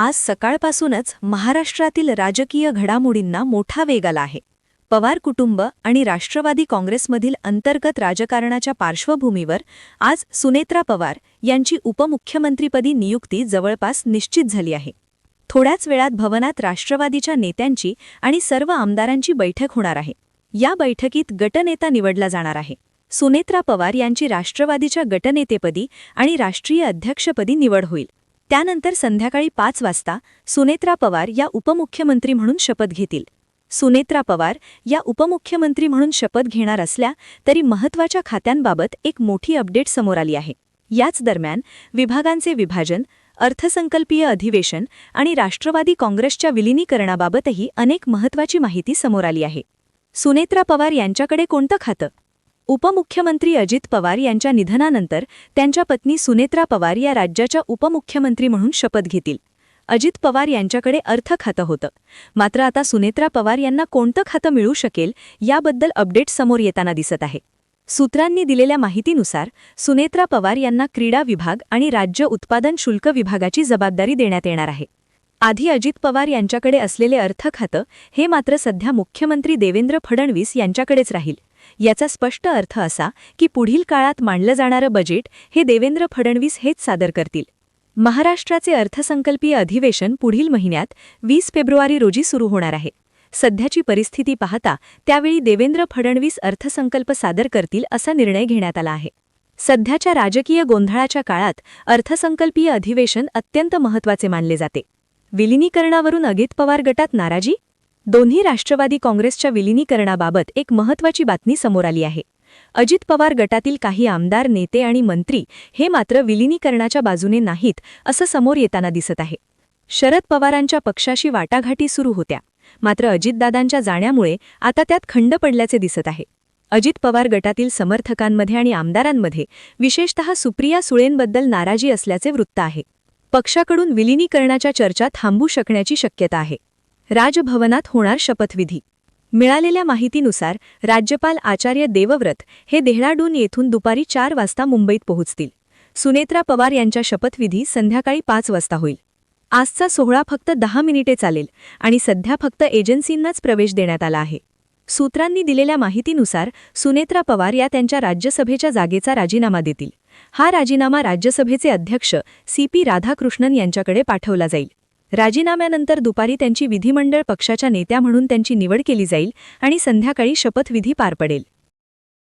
आज सकाळपासूनच महाराष्ट्रातील राजकीय घडामोडींना मोठा वेग आला आहे. पवार कुटुंब आणि राष्ट्रवादी काँग्रेसमधील अंतर्गत राजकारणाच्या पार्श्वभूमीवर आज सुनेत्रा पवार यांची उपमुख्यमंत्रीपदी नियुक्ती जवळपास निश्चित झाली आहे. थोड्याच वेळात भवनात राष्ट्रवादीच्या नेत्यांची आणि सर्व आमदारांची बैठक होणार आहे. या बैठकीत गटनेता निवडला जाणार आहे. सुनेत्रा पवार यांची राष्ट्रवादीच्या गटनेतेपदी आणि राष्ट्रीय अध्यक्षपदी निवड होईल. त्यानंतर संध्याकाळी पाच वाजता सुनेत्रा पवार या उपमुख्यमंत्री म्हणून शपथ घेतील. सुनेत्रा पवार या उपमुख्यमंत्री म्हणून शपथ घेणार असल्या तरी महत्त्वाच्या खात्यांबाबत एक मोठी अपडेट समोर आली आहे. याच दरम्यान विभागांचे विभाजन अर्थसंकल्पीय अधिवेशन आणि राष्ट्रवादी काँग्रेसच्या विलिनीकरणाबाबतही अनेक महत्त्वाची माहिती समोर आली आहे. सुनेत्रा पवार यांच्याकडे कोणतं खातं? उपमुख्यमंत्री अजित पवार यांच्या निधनानंतर त्यांच्या पत्नी सुनेत्रा पवार या राज्याच्या उपमुख्यमंत्री म्हणून शपथ घेतील. अजित पवार यांच्याकडे अर्थ खातं होतं. मात्र आता सुनेत्रा पवार यांना कोणतं खातं मिळू शकेल याबद्दल अपडेट समोर येताना दिसत आहे. सूत्रांनी दिलेल्या माहितीनुसार सुनेत्रा पवार यांना क्रीडा विभाग आणि राज्य उत्पादन शुल्क विभागाची जबाबदारी देण्यात येणार आहे. आधी अजित पवार यांच्याकडे असलेले अर्थ खातं हे मात्र सध्या मुख्यमंत्री देवेंद्र फडणवीस यांच्याकडेच राहील. याचा स्पष्ट अर्थ असा की पुढील काळात मांडलं जाणारं बजेट हे देवेंद्र फडणवीस हेच सादर करतील. महाराष्ट्राचे अर्थसंकल्पीय अधिवेशन पुढील महिन्यात वीस फेब्रुवारी रोजी सुरू होणार आहे. सध्याची परिस्थिती पाहता त्यावेळी देवेंद्र फडणवीस अर्थसंकल्प सादर करतील असा निर्णय घेण्यात आला आहे. सध्याच्या राजकीय गोंधळाच्या काळात अर्थसंकल्पीय अधिवेशन अत्यंत महत्त्वाचे मानले जाते. विलिनीकरणावरून अगित पवार गटात नाराजी? दोन्ही राष्ट्रवादी काँग्रेसच्या विलिनीकरणाबाबत एक महत्त्वाची बातमी समोर आली आहे. अजित पवार गटातील काही आमदार नेते आणि मंत्री हे मात्र विलिनीकरणाच्या बाजूने नाहीत असं समोर येताना दिसत आहे. शरद पवारांच्या पक्षाशी वाटाघाटी सुरू होत्या. मात्र अजितदादांच्या जाण्यामुळे आता त्यात खंड पडल्याचे दिसत आहे. अजित पवार गटातील समर्थकांमध्ये आणि आमदारांमध्ये विशेषतः सुप्रिया सुळेंबद्दल नाराजी असल्याचे वृत्त आहे. पक्षाकडून विलिनीकरणाच्या चर्चा थांबू शकण्याची शक्यता आहे. राजभवनात होणार शपथविधी. मिळालेल्या माहितीनुसार राज्यपाल आचार्य देवव्रत हे देहराडून येथून दुपारी चार वाजता मुंबईत पोहोचतील. सुनेत्रा पवार यांच्या शपथविधी संध्याकाळी पाच वाजता होईल. आजचा सोहळा फक्त दहा मिनिटे चालेल आणि सध्या फक्त एजन्सींनाच प्रवेश देण्यात आला आहे. सूत्रांनी दिलेल्या माहितीनुसार सुनेत्रा पवार या त्यांच्या राज्यसभेच्या जागेचा राजीनामा देतील. हा राजीनामा राज्यसभेचे अध्यक्ष सी पी राधाकृष्णन यांच्याकडे पाठवला जाईल. राजीनाम्यानंतर दुपारी त्यांची विधिमंडळ पक्षाच्या नेत्या म्हणून त्यांची निवड केली जाईल आणि संध्याकाळी शपथविधी पार पडेल.